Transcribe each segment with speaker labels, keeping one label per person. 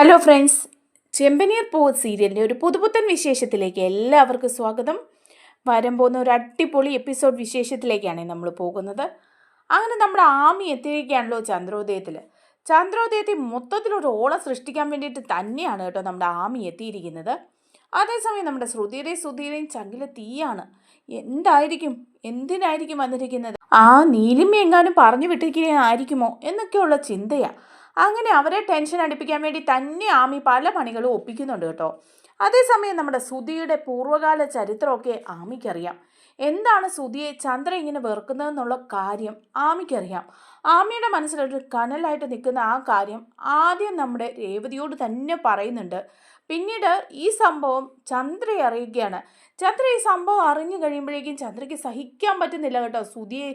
Speaker 1: Hello friends ചെമ്പനീർ പൂ സീരിയലിന്റെ ഒരു പുതുപുത്തൻ വിശേഷത്തിലേക്ക് എല്ലാവർക്കും സ്വാഗതം. വരാൻ പോകുന്ന ഒരു അടിപൊളി എപ്പിസോഡ് വിശേഷത്തിലേക്കാണ് നമ്മൾ പോകുന്നത്. അങ്ങനെ നമ്മുടെ ആമി എത്തിയിരിക്കുകയാണല്ലോ ചന്ദ്രോദയത്തിൽ ചന്ദ്രോദയത്തിൽ മൊത്തത്തിലൊരു ഓളം സൃഷ്ടിക്കാൻ വേണ്ടിയിട്ട് തന്നെയാണ് കേട്ടോ നമ്മുടെ ആമി എത്തിയിരിക്കുന്നത്. അതേസമയം നമ്മുടെ ശ്രുതിയുടെയും സുധീരയും ചങ്കിലെ തീയാണ്. എന്തായിരിക്കും? എന്തിനായിരിക്കും വന്നിരിക്കുന്നത്? ആ നീലിമ എങ്ങാനും പറഞ്ഞു വിട്ടിരിക്കുകയായിരിക്കുമോ എന്നൊക്കെയുള്ള ചിന്തയാണ് അങ്ങനെ അവരെ ടെൻഷൻ അടിപ്പിക്കാൻ വേണ്ടി തന്നെ ആമി പല പണികളും ഒപ്പിക്കുന്നുണ്ട് കേട്ടോ. അതേസമയം നമ്മുടെ സുധിയുടെ പൂർവകാല ചരിത്രമൊക്കെ ആമിക്കറിയാം. എന്താണ് സുധിയെ ചന്ദ്ര ഇങ്ങനെ വെറുക്കുന്നതെന്നുള്ള കാര്യം ആമിക്കറിയാം. ആമിയുടെ മനസ്സിലൊരു കനലായിട്ട് നിൽക്കുന്ന ആ കാര്യം ആദ്യം നമ്മുടെ രേവതിയോട് തന്നെ പറയുന്നുണ്ട്. പിന്നീട് ഈ സംഭവം ചന്ദ്രയെ അറിയുകയാണ് ചന്ദ്ര ഈ സംഭവം അറിഞ്ഞു കഴിയുമ്പോഴേക്കും ചന്ദ്രയ്ക്ക് സഹിക്കാൻ പറ്റുന്നില്ല കേട്ടോ. സുധിയെ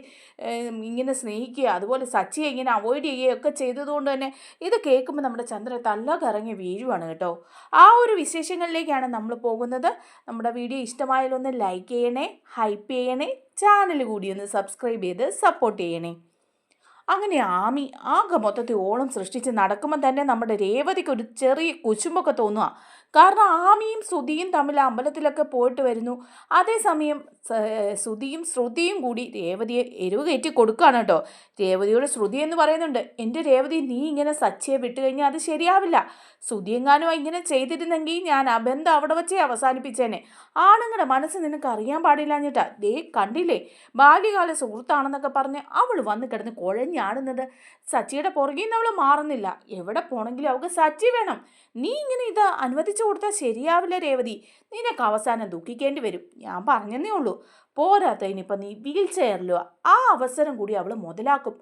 Speaker 1: ഇങ്ങനെ സ്നേഹിക്കുക അതുപോലെ സച്ചിയെ ഇങ്ങനെ അവോയ്ഡ് ചെയ്യുകയൊക്കെ ചെയ്തതുകൊണ്ട് തന്നെ ഇത് കേൾക്കുമ്പോൾ നമ്മുടെ ചന്ദ്ര തല്ല കറങ്ങി വീഴുവാണ് കേട്ടോ. ആ ഒരു വിശേഷങ്ങളിലേക്കാണ് നമ്മൾ പോകുന്നത്. നമ്മുടെ വീഡിയോ ഇഷ്ടമായാലൊന്ന് ലൈക്ക് ചെയ്യണേ ഹൈപ്പ് ചെയ്യണേ ചാനൽ കൂടി ഒന്ന് സബ്സ്ക്രൈബ് ചെയ്ത് സപ്പോർട്ട് ചെയ്യണേ. അങ്ങനെ ആമി ആകെ മൊത്തത്തിൽ ഓളം സൃഷ്ടിച്ച് നടക്കുമ്പോൾ തന്നെ നമ്മുടെ രേവതിക്ക് ഒരു ചെറിയ കുശുമ്പൊക്കെ തോന്നുക കാരണം ആമിയും ശ്രുതിയും തമ്മിൽ അമ്പലത്തിലൊക്കെ പോയിട്ട് വരുന്നു. അതേസമയം ശ്രുതിയും ശ്രുതിയും കൂടി രേവതിയെ എരിവ് കയറ്റി കൊടുക്കുകയാണ് കേട്ടോ. രേവതിയോട് ശ്രുതി എന്ന് പറയുന്നുണ്ട് എന്റെ രേവതി നീ ഇങ്ങനെ സച്ചിയെ വിട്ട് കഴിഞ്ഞാൽ അത് ശരിയാവില്ല. ശ്രുതിയെങ്ങാനും ഇങ്ങനെ ചെയ്തിരുന്നെങ്കിൽ ഞാൻ അബന്ധം ബന്ധം അവിടെ വെച്ചേ അവസാനിപ്പിച്ചേനെ. ആണുങ്ങളുടെ മനസ്സ് നിനക്ക് അറിയാൻ പാടില്ല എന്നിട്ടാ. ദേ കണ്ടില്ലേ? ബാല്യകാല സുഹൃത്താണെന്നൊക്കെ പറഞ്ഞ് അവൾ വന്ന് കിടന്ന് കുഴഞ്ഞാടുന്നത്. സച്ചിയുടെ പുറകിൽ നിന്ന് അവൾ മാറുന്നില്ല. എവിടെ പോണെങ്കിലും അവൾക്ക് സച്ചി വേണം. നീ ഇങ്ങനെ ഇത് അനുവദിച്ചു കൊടുത്താൽ ശരിയാവില്ല രേവതി? നിനക്ക് അവസാനം ദുഃഖിക്കേണ്ടി വരും. ഞാൻ പറഞ്ഞതേ ഉള്ളൂ. പോരാത്തതിനിപ്പം നീ വീൽ ചെയറിലോ? ആ അവസരം കൂടി അവൾ മുതലാക്കും.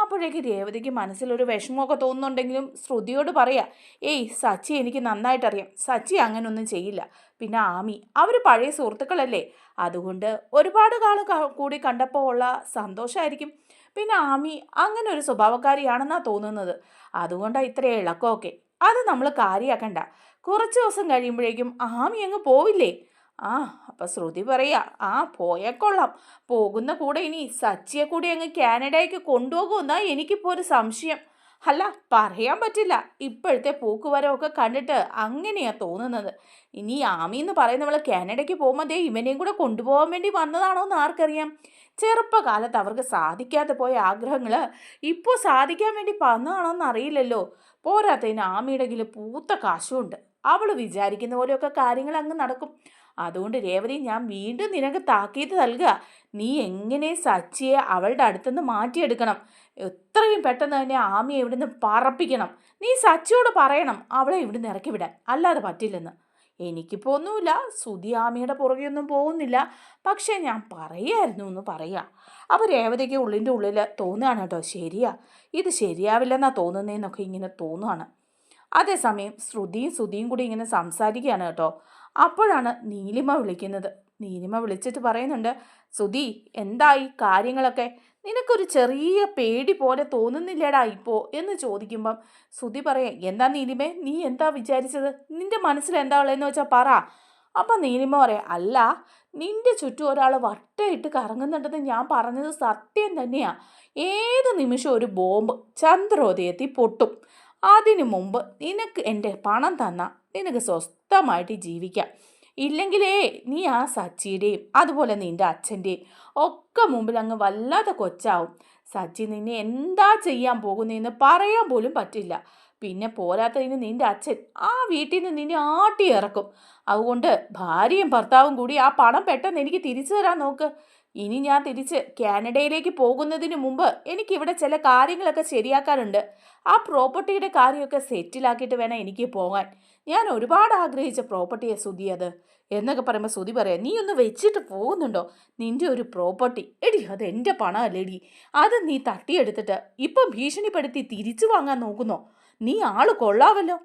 Speaker 1: അപ്പോഴേക്ക് രേവതിക്ക് മനസ്സിലൊരു വിഷമമൊക്കെ തോന്നുന്നുണ്ടെങ്കിലും ശ്രുതിയോട് പറയാ ഏയ് സച്ചി എനിക്ക് നന്നായിട്ടറിയാം. സച്ചി അങ്ങനൊന്നും ചെയ്യില്ല. പിന്നെ ആമി അവർ പഴയ സുഹൃത്തുക്കളല്ലേ? അതുകൊണ്ട് ഒരുപാട് കാലം ക- കൂടി കണ്ടപ്പോൾ ഉള്ള സന്തോഷമായിരിക്കും പിന്നെ ആമി അങ്ങനെ ഒരു സ്വഭാവക്കാരിയാണെന്നാണ് തോന്നുന്നത്. അതുകൊണ്ടാണ് ഇത്ര ഇളക്കമൊക്കെ. അത് നമ്മൾ കാര്യമാക്കണ്ട കുറച്ച് ദിവസം കഴിയുമ്പോഴേക്കും ആമി അങ്ങ് പോവില്ലേ? ആ അപ്പം ശ്രുതി പറയാ ആ പോയാൽ കൊള്ളാം. പോകുന്ന കൂടെ ഇനി സച്ചിയെ കൂടി അങ്ങ് കാനഡയ്ക്ക് കൊണ്ടുപോകുമെന്നാ എനിക്കിപ്പോൾ ഒരു സംശയം. അല്ല പറയാൻ പറ്റില്ല. ഇപ്പോഴത്തെ പൂക്കുവരമൊക്കെ കണ്ടിട്ട് അങ്ങനെയാ തോന്നുന്നത്. ഇനി ആമി എന്ന് പറയുന്നവൾ കാനഡയ്ക്ക് പോകുമ്പോൾ ദേ ഇവനെയും കൂടെ കൊണ്ടുപോകാൻ വേണ്ടി വന്നതാണോ എന്ന് ആർക്കറിയാം? ചെറുപ്പകാലത്ത് അവർക്ക് സാധിക്കാതെ പോയ ആഗ്രഹങ്ങൾ ഇപ്പോൾ സാധിക്കാൻ വേണ്ടി വന്നതാണോ അറിയില്ലല്ലോ. പോരാത്തതിന് ആമിയുടെ കയ്യിൽ പൂത്ത കാശുമുണ്ട് അവൾ വിചാരിക്കുന്ന പോലെയൊക്കെ കാര്യങ്ങൾ അങ്ങ് നടക്കും. അതുകൊണ്ട് രേവതി ഞാൻ വീണ്ടും നിനക്ക് താക്കീത് നൽകുക നീ എങ്ങനെ സച്ചിയെ അവളുടെ അടുത്തുനിന്ന് മാറ്റിയെടുക്കണം? എത്രയും പെട്ടെന്ന് തന്നെ ആമിയെ ഇവിടുന്ന് പറപ്പിക്കണം. നീ സച്ചിയോട് പറയണം അവളെ ഇവിടുന്ന് ഇറക്കി വിടാൻ. അല്ലാതെ പറ്റില്ലെന്ന്. എനിക്കിപ്പോൾ ഒന്നുമില്ല. സുധി ആമിയുടെ പുറകെയൊന്നും പോകുന്നില്ല. പക്ഷേ ഞാൻ പറയായിരുന്നു എന്ന് പറയാ. അപ്പോൾ രേവതിക്ക് ഉള്ളിന്റെ ഉള്ളിൽ തോന്നുകയാണ് കേട്ടോ ശരിയാ. ഇത് ശരിയാവില്ലെന്നാ തോന്നുന്നതെന്നൊക്കെ ഇങ്ങനെ തോന്നുകയാണ്. അതേസമയം ശ്രുതിയും സുധിയും കൂടി ഇങ്ങനെ സംസാരിക്കുകയാണ് കേട്ടോ. അപ്പോഴാണ് നീലിമ വിളിക്കുന്നത്. നീലിമ വിളിച്ചിട്ട് പറയുന്നുണ്ട് സുധി എന്തായി കാര്യങ്ങളൊക്കെ? നിനക്കൊരു ചെറിയ പേടി പോലെ തോന്നുന്നില്ലേടാ ഇപ്പോൾ എന്ന് ചോദിക്കുമ്പം സുധി പറയാം എന്താ നീലിമേ നീ എന്താ വിചാരിച്ചത്? നിന്റെ മനസ്സിൽ എന്താ ഉള്ളതെന്ന് വെച്ചാൽ പറ. അപ്പം നീലിമ പറയാം അല്ല നിന്റെ ചുറ്റും ഒരാൾ വട്ടയിട്ട് കറങ്ങുന്നുണ്ടെന്ന് ഞാൻ പറഞ്ഞത് സത്യം തന്നെയാണ് ഏത് നിമിഷം ഒരു ബോംബ് ചന്ദ്രോദയത്തിൽ പൊട്ടും. അതിനു മുമ്പ് നിനക്ക് എന്റെ പണം തന്ന. നിനക്ക് സ്വസ്ഥമായിട്ട് ജീവിക്കാം. ഇല്ലെങ്കിലേ നീ ആ സച്ചിയുടെയും അതുപോലെ നിന്റെ അച്ഛന്റെയും ഒക്കെ മുമ്പിൽ അങ്ങ് വല്ലാതെ കൊച്ചാവും. സച്ചി നിന്നെ എന്താ ചെയ്യാൻ പോകുന്നതെന്ന് പറയാൻ പോലും പറ്റില്ല. പിന്നെ പോരാത്തതിന് നിന്റെ അച്ഛൻ ആ വീട്ടിൽ നിന്ന് നിന്നെ ആട്ടി ഇറക്കും. അതുകൊണ്ട് ഭാര്യയും ഭർത്താവും കൂടി ആ പണം പെട്ടെന്ന് എനിക്ക് തിരിച്ചു തരാൻ നോക്ക്. ഇനി ഞാൻ തിരിച്ച് കാനഡയിലേക്ക് പോകുന്നതിന് മുമ്പ് എനിക്കിവിടെ ചില കാര്യങ്ങളൊക്കെ ശരിയാക്കാനുണ്ട്. ആ പ്രോപ്പർട്ടിയുടെ കാര്യമൊക്കെ സെറ്റിലാക്കിയിട്ട് വേണം എനിക്ക് പോകാൻ. ഞാൻ ഒരുപാട് ആഗ്രഹിച്ച പ്രോപ്പർട്ടിയെ സുതി അത്. എന്നൊക്കെ പറയുമ്പോൾ സുതി പറയാം നീ ഒന്ന് വെച്ചിട്ട് പോകുന്നുണ്ടോ? നിന്റെ ഒരു പ്രോപ്പർട്ടി. എടി അത് എന്റെ പണമല്ലേടി. അത് നീ തട്ടിയെടുത്തിട്ട് ഇപ്പം ഭീഷണിപ്പെടുത്തി തിരിച്ചു വാങ്ങാൻ നോക്കുന്നോ? നീ ആൾ കൊള്ളാമല്ലോ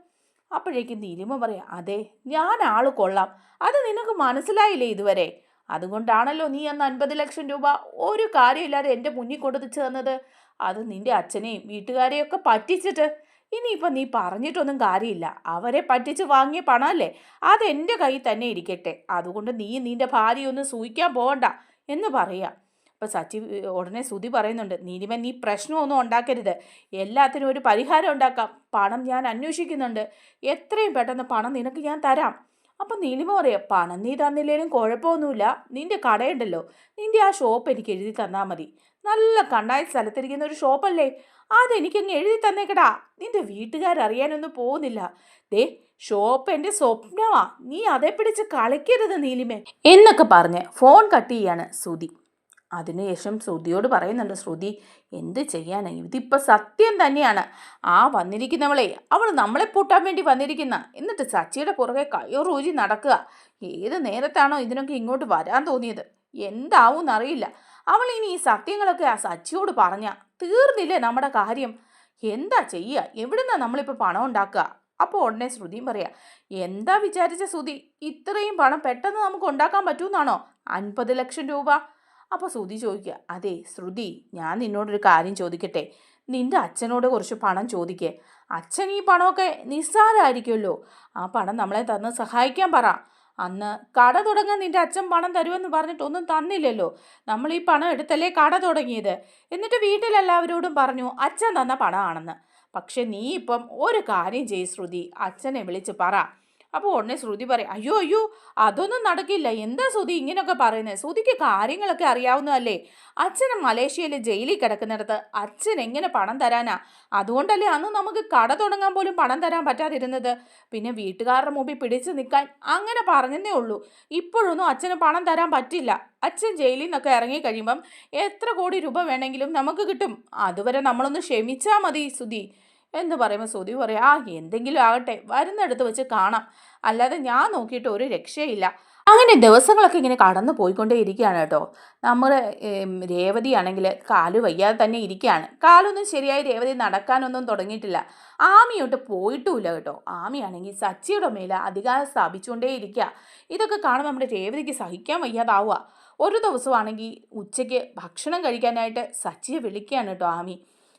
Speaker 1: അപ്പോഴേക്കും നീലിമ പറയാം അതെ ഞാൻ ആൾ കൊള്ളാം. അത് നിനക്ക് മനസ്സിലായില്ലേ ഇതുവരെ? അതുകൊണ്ടാണല്ലോ നീ അന്ന് അൻപത് ലക്ഷം രൂപ ഒരു കാര്യമില്ലാതെ എന്റെ മുന്നിൽ കൊടുത്തിച്ച് തന്നത് അത് നിന്റെ അച്ഛനെയും വീട്ടുകാരെയും ഒക്കെ പറ്റിച്ചിട്ട്. ഇനിയിപ്പോൾ നീ പറഞ്ഞിട്ടൊന്നും കാര്യമില്ല. അവരെ പറ്റിച്ച് വാങ്ങിയ പണമല്ലേ? അതെന്റെ കയ്യിൽ തന്നെ ഇരിക്കട്ടെ. അതുകൊണ്ട് നീ നിന്റെ ഭാര്യയൊന്നും സൂഹിക്കാൻ പോകണ്ട എന്ന് പറയാം. അപ്പോൾ സച്ചി ഉടനെ സുതി പറയുന്നുണ്ട് നീനിമൻ നീ പ്രശ്നമൊന്നും ഉണ്ടാക്കരുത്. എല്ലാത്തിനും ഒരു പരിഹാരം ഉണ്ടാക്കാം. പണം ഞാൻ അന്വേഷിക്കുന്നുണ്ട്. എത്രയും പെട്ടെന്ന് പണം നിനക്ക് ഞാൻ തരാം. അപ്പം നീലിമ പറയാം പണം നീ തന്നില്ലേലും കുഴപ്പമൊന്നുമില്ല. നിന്റെ കടയുണ്ടല്ലോ. നിന്റെ ആ ഷോപ്പ് എനിക്ക് എഴുതി തന്നാൽ മതി. നല്ല കണ്ണായ സ്ഥലത്തിരിക്കുന്ന ഒരു ഷോപ്പല്ലേ? അതെനിക്കങ്ങ് എഴുതി തന്നേക്കടാ. നിന്റെ വീട്ടുകാരറിയാനൊന്നും പോകുന്നില്ല. ദേ ഷോപ്പ് എന്റെ സ്വപ്നമാ. നീ അതേ പിടിച്ച് കളിക്കരുത് നീലിമേ. എന്നൊക്കെ പറഞ്ഞ് ഫോൺ കട്ട് ചെയ്യാണ് ശ്രുതി. അതിനുശേഷം ശ്രുതിയോട് പറയുന്നുണ്ട് ശ്രുതി എന്ത് ചെയ്യാനാ? ഇതിപ്പോൾ സത്യം തന്നെയാണ്. ആ വന്നിരിക്കുന്നവളെ അവൾ നമ്മളെ പൂട്ടാൻ വേണ്ടി വന്നിരിക്കുന്ന. എന്നിട്ട് സച്ചിയുടെ പുറകെ കയ്യൊറൂരി നടക്കുക. ഏത് നേരത്താണോ ഇതിനൊക്കെ ഇങ്ങോട്ട് വരാൻ തോന്നിയത്? എന്താവും എന്നറിയില്ല അവൾ ഇനി ഈ സത്യങ്ങളൊക്കെ ആ സച്ചിയോട് പറഞ്ഞ തീർന്നില്ലേ നമ്മുടെ കാര്യം? എന്താ ചെയ്യുക എവിടുന്നാ നമ്മളിപ്പോൾ പണം ഉണ്ടാക്കുക? അപ്പോൾ ഉടനെ ശ്രുതിയും പറയാം എന്താ വിചാരിച്ച ശ്രുതി? ഇത്രയും പണം പെട്ടെന്ന് നമുക്ക് ഉണ്ടാക്കാൻ പറ്റുമെന്നാണോ അൻപത് ലക്ഷം രൂപ? അപ്പോൾ ശ്രുതി ചോദിക്കുക അതെ ശ്രുതി ഞാൻ നിന്നോടൊരു കാര്യം ചോദിക്കട്ടെ? നിന്റെ അച്ഛനോട് കുറച്ച് പണം ചോദിക്കേ. അച്ഛൻ ഈ പണമൊക്കെ നിസ്സാരമായിരിക്കുമല്ലോ ആ പണം നമ്മളെ തന്ന് സഹായിക്കാൻ പറ. അന്ന് കട തുടങ്ങാൻ നിന്റെ അച്ഛൻ പണം തരുമെന്ന് പറഞ്ഞിട്ടൊന്നും തന്നില്ലല്ലോ. നമ്മൾ ഈ പണം എടുത്തല്ലേ കട തുടങ്ങിയത്? എന്നിട്ട് വീട്ടിലെല്ലാവരോടും പറഞ്ഞു അച്ഛൻ തന്ന പണമാണെന്ന്. പക്ഷെ നീ ഇപ്പം ഒരു കാര്യം ചെയ് ശ്രുതി. അച്ഛനെ വിളിച്ച് പറ. അപ്പോൾ ഉടനെ ശ്രുതി പറയും അയ്യോ അയ്യോ അതൊന്നും നടക്കില്ല. എന്താ ശ്രുതി ഇങ്ങനെയൊക്കെ പറയുന്നത് ശ്രുതിക്ക് കാര്യങ്ങളൊക്കെ അറിയാവുന്നതല്ലേ? അച്ഛൻ മലേഷ്യയിലെ ജയിലിൽ കിടക്കുന്നിടത്ത് അച്ഛൻ എങ്ങനെ പണം തരാനാ? അതുകൊണ്ടല്ലേ അന്ന് നമുക്ക് കട തുടങ്ങാൻ പോലും പണം തരാൻ പറ്റാതിരുന്നത്? പിന്നെ വീട്ടുകാരുടെ മുമ്പിൽ പിടിച്ചു നിൽക്കാൻ അങ്ങനെ പറഞ്ഞതേ ഉള്ളൂ. ഇപ്പോഴൊന്നും അച്ഛന് പണം തരാൻ പറ്റില്ല. അച്ഛൻ ജയിലിൽ നിന്നൊക്കെ ഇറങ്ങി കഴിയുമ്പം എത്ര കോടി രൂപ വേണമെങ്കിലും നമുക്ക് കിട്ടും. അതുവരെ നമ്മളൊന്ന് ക്ഷമിച്ചാൽ മതി സുധി എന്ന് പറയുമ്പോൾ സുധി പറയാം ആ എന്തെങ്കിലും ആകട്ടെ വരുന്നിടത്ത് വെച്ച് കാണാം. അല്ലാതെ ഞാൻ നോക്കിയിട്ട് ഒരു രക്ഷയില്ല. അങ്ങനെ ദിവസങ്ങളൊക്കെ ഇങ്ങനെ കടന്നു പോയിക്കൊണ്ടേ ഇരിക്കുകയാണ് കേട്ടോ രേവതിയാണെങ്കിൽ രേവതി ആണെങ്കിൽ കാൽ വയ്യാതെ തന്നെ ഇരിക്കുകയാണ്. കാലൊന്നും ശരിയായി രേവതി നടക്കാനൊന്നും തുടങ്ങിയിട്ടില്ല. ആമിയോട്ട് പോയിട്ടുമില്ല കേട്ടോ. ആമിയാണെങ്കിൽ സച്ചിയുടെ മേലെ അധികാരം സ്ഥാപിച്ചുകൊണ്ടേ ഇരിക്കുക ഇതൊക്കെ കാണുമ്പോൾ നമ്മുടെ രേവതിക്ക് സഹിക്കാൻ വയ്യാതാവുക. ഒരു ദിവസമാണെങ്കിൽ ഉച്ചയ്ക്ക് ഭക്ഷണം കഴിക്കാനായിട്ട് സച്ചിയെ വിളിക്കുകയാണ് കേട്ടോ ആമി.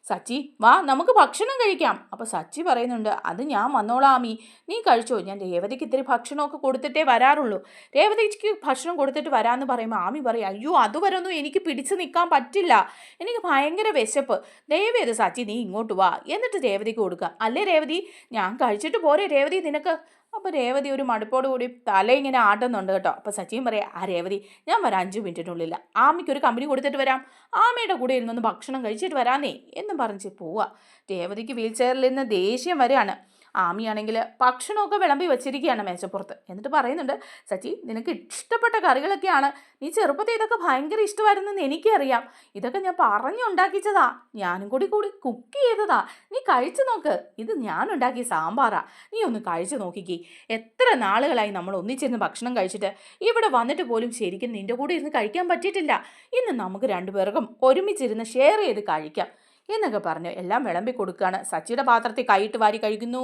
Speaker 1: സച്ചി വാ നമുക്ക് ഭക്ഷണം കഴിക്കാം. അപ്പോൾ സച്ചി പറയുന്നുണ്ട് അത് ഞാൻ വന്നോളാമി. നീ കഴിച്ചോ? ഞാൻ രേവതിക്ക് ഇത്തിരി ഭക്ഷണമൊക്കെ കൊടുത്തിട്ടേ വരാറുള്ളൂ. രേവതിക്ക് ഭക്ഷണം കൊടുത്തിട്ട് വരാമെന്ന് പറയുമ്പോൾ ആമി പറയും അയ്യോ അതുവരൊന്നും എനിക്ക് പിടിച്ചു നിൽക്കാൻ പറ്റില്ല. എനിക്ക് ഭയങ്കര വിശപ്പ്. ദയവേത് സച്ചി നീ ഇങ്ങോട്ട് വാ. എന്നിട്ട് രേവതിക്ക് കൊടുക്കുക അല്ലേ രേവതി? ഞാൻ കഴിച്ചിട്ട് പോരെ രേവതി നിനക്ക്? അപ്പോൾ രേവതി ഒരു മടുപ്പോട് കൂടി തല ഇങ്ങനെ ആട്ടുന്നുണ്ട് കേട്ടോ. അപ്പോൾ സച്ചിൻ പറയാം ആ രേവതി ഞാൻ വരാം അഞ്ച് മിനിറ്റിനുള്ളിൽ. ആമിക്ക് ഒരു കമ്പനി കൊടുത്തിട്ട് വരാം. ആമയുടെ കൂടെ ഇരുന്നൊന്ന് ഭക്ഷണം കഴിച്ചിട്ട് വരാന്നേ എന്നും പറഞ്ഞ് പോവുക രേവതിക്ക് വീൽ ചെയറിൽ നിന്ന് ദേഷ്യം വരികയാണ്. ആമിയാണെങ്കിൽ ഭക്ഷണമൊക്കെ വിളമ്പി വെച്ചിരിക്കുകയാണ് മേശപ്പുറത്ത്. എന്നിട്ട് പറയുന്നുണ്ട് സച്ചി നിനക്ക് ഇഷ്ടപ്പെട്ട കറികളൊക്കെയാണ്. നീ ചെറുപ്പത്തിൽ ഇതൊക്കെ ഭയങ്കര ഇഷ്ടമായിരുന്നെന്ന് എനിക്കറിയാം. ഇതൊക്കെ ഞാൻ പറഞ്ഞുണ്ടാക്കിച്ചതാ ഞാനും കൂടി കൂടി കുക്ക് ചെയ്തതാ. നീ കഴിച്ചു നോക്ക്. ഇത് ഞാൻ ഉണ്ടാക്കിയ സാമ്പാറാ. നീ ഒന്ന് കഴിച്ചു നോക്കിക്കേ. എത്ര നാളുകളായി നമ്മൾ ഒന്നിച്ചിരുന്ന് ഭക്ഷണം കഴിച്ചിട്ട് ഇവിടെ വന്നിട്ട് പോലും ശരിക്കും നിന്റെ കൂടെ ഇരുന്ന് കഴിക്കാൻ പറ്റിയിട്ടില്ല. ഇന്ന് നമുക്ക് രണ്ടുപേർക്കും ഒരുമിച്ചിരുന്ന് ഷെയർ ചെയ്ത് കഴിക്കാം. എന്നൊക്കെ പറഞ്ഞു. എല്ലാം വിളമ്പി കൊടുക്കുകയാണ്. സച്ചിയുടെ പാത്രത്തിൽ കൈയിട്ട് വാരി കഴിക്കുന്നു